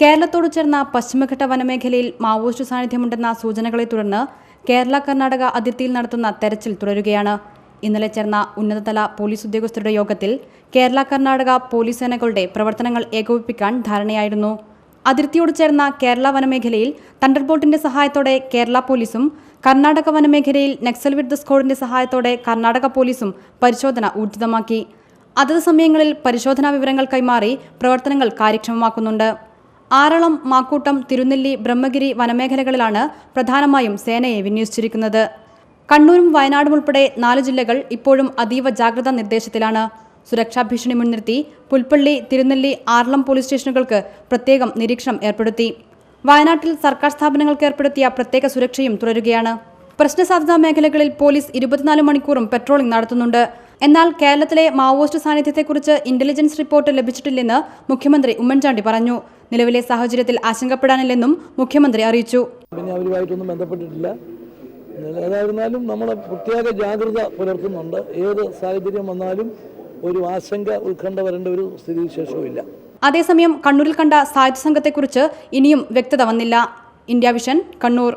കേരളത്തോട് ചേർന്ന പശ്ചിമഘട്ട വനമേഖലയിൽ മാവോയിസ്റ്റ് സാന്നിധ്യമുണ്ടെന്ന സൂചനകളെ തുടർന്ന് കേരള കർണാടക അതിർത്തിയിൽ നടത്തുന്ന തെരച്ചിൽ തുടരുകയാണ്. ഇന്നലെ ചേർന്ന ഉന്നതതല പോലീസ് ഉദ്യോഗസ്ഥരുടെ യോഗത്തിൽ കേരള കർണാടക പോലീസ് സേനകളുടെ പ്രവർത്തനങ്ങൾ ഏകോപിപ്പിക്കാൻ ധാരണയായിരുന്നു. അതിർത്തിയോട് ചേർന്ന കേരള വനമേഖലയിൽ തണ്ടർബോൾട്ടിന്റെ സഹായത്തോടെ കേരള പോലീസും കർണാടക വനമേഖലയിൽ നക്സൽ വിരുദ്ധ സ്ക്വാഡിന്റെ സഹായത്തോടെ കർണാടക പോലീസും പരിശോധന ഊർജിതമാക്കി. അതത് സമയങ്ങളിൽ പരിശോധനാ വിവരങ്ങൾ കൈമാറി പ്രവർത്തനങ്ങൾ കാര്യക്ഷമമാക്കുന്നുണ്ട്. ആറളം മാക്കൂട്ടം തിരുനെല്ലി ബ്രഹ്മഗിരി വനമേഖലകളിലാണ് പ്രധാനമായും സേനയെ വിന്യസിച്ചിരിക്കുന്നത്. കണ്ണൂരും വയനാടും ഉൾപ്പെടെ നാല് ജില്ലകൾ ഇപ്പോഴും അതീവ ജാഗ്രതാ നിർദ്ദേശത്തിലാണ്. സുരക്ഷാ ഭീഷണി മുൻനിർത്തി പുൽപ്പള്ളി തിരുനെല്ലി ആറളം പോലീസ് സ്റ്റേഷനുകൾക്ക് പ്രത്യേകം നിരീക്ഷണം ഏർപ്പെടുത്തി. വയനാട്ടിൽ സർക്കാർ സ്ഥാപനങ്ങൾക്ക് ഏർപ്പെടുത്തിയ പ്രത്യേക സുരക്ഷയും തുടരുകയാണ്. പ്രശ്നസാധ്യതാ മേഖലകളിൽ പോലീസ് ഇരുപത്തിനാല് മണിക്കൂറും പെട്രോളിംഗ് നടത്തുന്നുണ്ട്. എന്നാൽ കേരളത്തിലെ മാവോയിസ്റ്റ് സാന്നിധ്യത്തെക്കുറിച്ച് ഇന്റലിജൻസ് റിപ്പോർട്ട് ലഭിച്ചിട്ടില്ലെന്ന് മുഖ്യമന്ത്രി ഉമ്മൻചാണ്ടി പറഞ്ഞു. നിലവിലെ സാഹചര്യത്തിൽ ആശങ്കപ്പെടാനില്ലെന്നും മുഖ്യമന്ത്രി അറിയിച്ചു. പിന്നെ അവരുമായിട്ടൊന്നും ബന്ധപ്പെട്ടിട്ടില്ല. ഏതായിരുന്നാലും നമ്മൾ പ്രത്യേക ജാഗ്രത പുലർത്തുന്നുണ്ട്. ഏത് സാഹചര്യം വന്നാലും ഒരു ആശങ്ക ഉത്കണ്ഠ വരേണ്ട ഒരു സ്ഥിതിവിശേഷവും ഇല്ല അതേസമയം കണ്ണൂരിൽ കണ്ട സായുധ സംഘത്തെക്കുറിച്ച് ഇനിയും വ്യക്തത വന്നില്ല. India vision Kannur.